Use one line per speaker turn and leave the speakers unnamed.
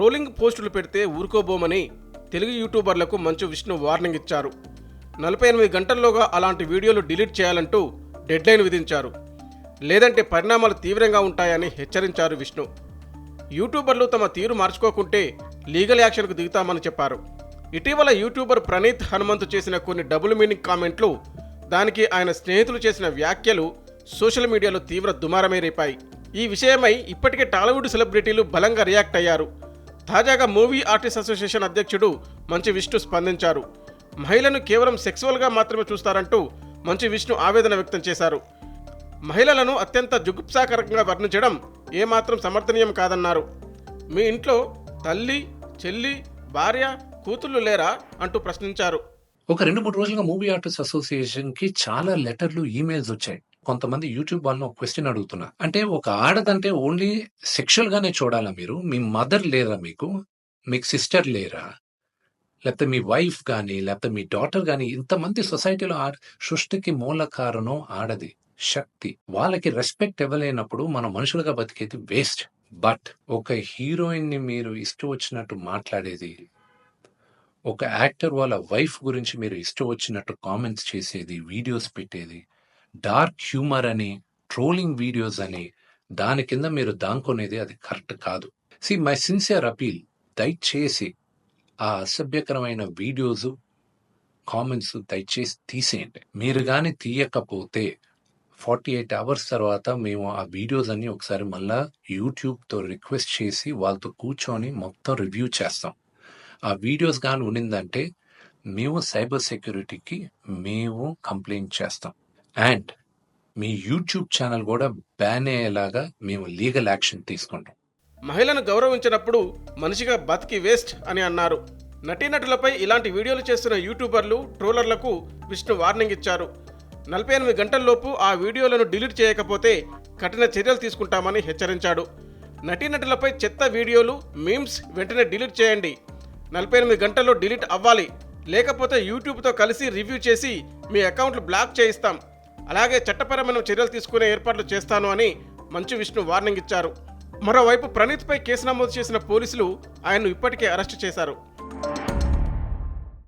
Trolling పోస్టులు పెడితే ఊరుకోబోమని Telugu యూట్యూబర్లకు Manchu Vishnu warning ఇచ్చారు. నలభై ఎనిమిది గంటల్లోగా అలాంటి వీడియోలు డిలీట్ చేయాలంటూ డెడ్లైన్ విధించారు. లేదంటే పరిణామాలు తీవ్రంగా ఉంటాయని హెచ్చరించారు విష్ణు. యూట్యూబర్లు తమ తీరు మార్చుకోకుంటే లీగల్ యాక్షన్కు దిగుతామని చెప్పారు. ఇటీవల యూట్యూబర్ ప్రణీత్ హనుమంతు చేసిన కొన్ని డబుల్ మీనింగ్ కామెంట్లు దానికి ఆయన స్నేహితులు చేసిన వ్యాఖ్యలు సోషల్ మీడియాలో తీవ్ర దుమారమే రేపాయి. ఈ విషయమై ఇప్పటికే టాలీవుడ్ సెలబ్రిటీలు బలంగా రియాక్ట్ అయ్యారు. తాజాగా మూవీ ఆర్టిస్ట్ అసోసియేషన్ అధ్యక్షుడు మంచి విష్ణు స్పందించారు. మహిళను కేవలం సెక్సువల్గా మాత్రమే చూస్తారంటూ మంచి విష్ణు ఆవేదన వ్యక్తం చేశారు. మహిళలను అత్యంత జుగుప్సాకరంగా వర్ణించడం ఏమాత్రం సమర్థనీయం కాదన్నారు. మీ ఇంట్లో తల్లి చెల్లి భార్య కూతుళ్ళు లేరా అంటూ ప్రశ్నించారు.
ఒక రెండు మూడు రోజులుగా మూవీ ఆర్టిస్ట్ అసోసియేషన్కి చాలా లెటర్లు ఈమెయిల్స్ వచ్చాయి. కొంతమంది యూట్యూబ్ వాళ్ళని ఒక క్వశ్చన్ అడుగుతున్నా. అంటే ఒక ఆడదంటే ఓన్లీ సెక్షువల్ గానే చూడాలా మీరు? మీ మదర్ లేరా మీకు? మీకు సిస్టర్ లేరా? లేకపోతే మీ వైఫ్ కానీ లేకపోతే మీ డాటర్ కానీ ఇంతమంది సొసైటీలో ఆ సృష్టికి మూల కారణం ఆడది. శక్తి. వాళ్ళకి రెస్పెక్ట్ ఇవ్వలేనప్పుడు మనం మనుషులుగా బతికేది వేస్ట్ బట్ ఒక హీరోయిన్ని మీరు ఇష్టం వచ్చినట్టు మాట్లాడేది ఒక యాక్టర్ వాళ్ళ వైఫ్ గురించి మీరు ఇష్టం వచ్చినట్టు కామెంట్స్ చేసేది వీడియోస్ పెట్టేది డార్క్ హ్యూమర్ అని ట్రోలింగ్ వీడియోస్ అని దాని కింద మీరు దాంకొనేది అది కరెక్ట్ కాదు. సి మై సిన్సియర్ అపీల్ దయచేసి ఆ అసభ్యకరమైన వీడియోస్ కామెంట్స్ దయచేసి తీసేయండి. మీరు కానీ తీయకపోతే ఫార్టీ ఎయిట్ అవర్స్ తర్వాత మేము ఆ వీడియోస్ అన్ని ఒకసారి మళ్ళా యూట్యూబ్తో రిక్వెస్ట్ చేసి వాళ్ళతో కూర్చొని మొత్తం రివ్యూ చేస్తాం. ఆ వీడియోస్ కానీ ఉండిందంటే మేము సైబర్ సెక్యూరిటీకి మేము కంప్లైంట్ చేస్తాం. అండ్ మీ యూట్యూబ్ ఛానల్ కూడా బ్యాన్ అయ్యేలాగా మేము లీగల్ యాక్షన్ తీసుకుంటాం.
మహిళను గౌరవించినప్పుడు మనిషిగా బతికి వేస్ట్ అని అన్నారు. నటీనటులపై ఇలాంటి వీడియోలు చేస్తున్న యూట్యూబర్లు ట్రోలర్లకు విష్ణు వార్నింగ్ ఇచ్చారు. నలభై ఎనిమిది గంటల్లోపు ఆ వీడియోలను డిలీట్ చేయకపోతే కఠిన చర్యలు తీసుకుంటామని హెచ్చరించాడు. నటీనటులపై చెత్త వీడియోలు మీమ్స్ వెంటనే డిలీట్ చేయండి. నలభై ఎనిమిది గంటల్లో డిలీట్ అవ్వాలి. లేకపోతే యూట్యూబ్తో కలిసి రివ్యూ చేసి మీ అకౌంట్లు బ్లాక్ చేయిస్తాం. అలాగే చట్టపరమైన చర్యలు తీసుకునే ఏర్పాట్లు చేస్తాను అని మంచు విష్ణు వార్నింగ్ ఇచ్చారు. మరోవైపు ప్రణీత్పై కేసు నమోదు చేసిన పోలీసులు ఆయన్ను ఇప్పటికే అరెస్టు చేశారు.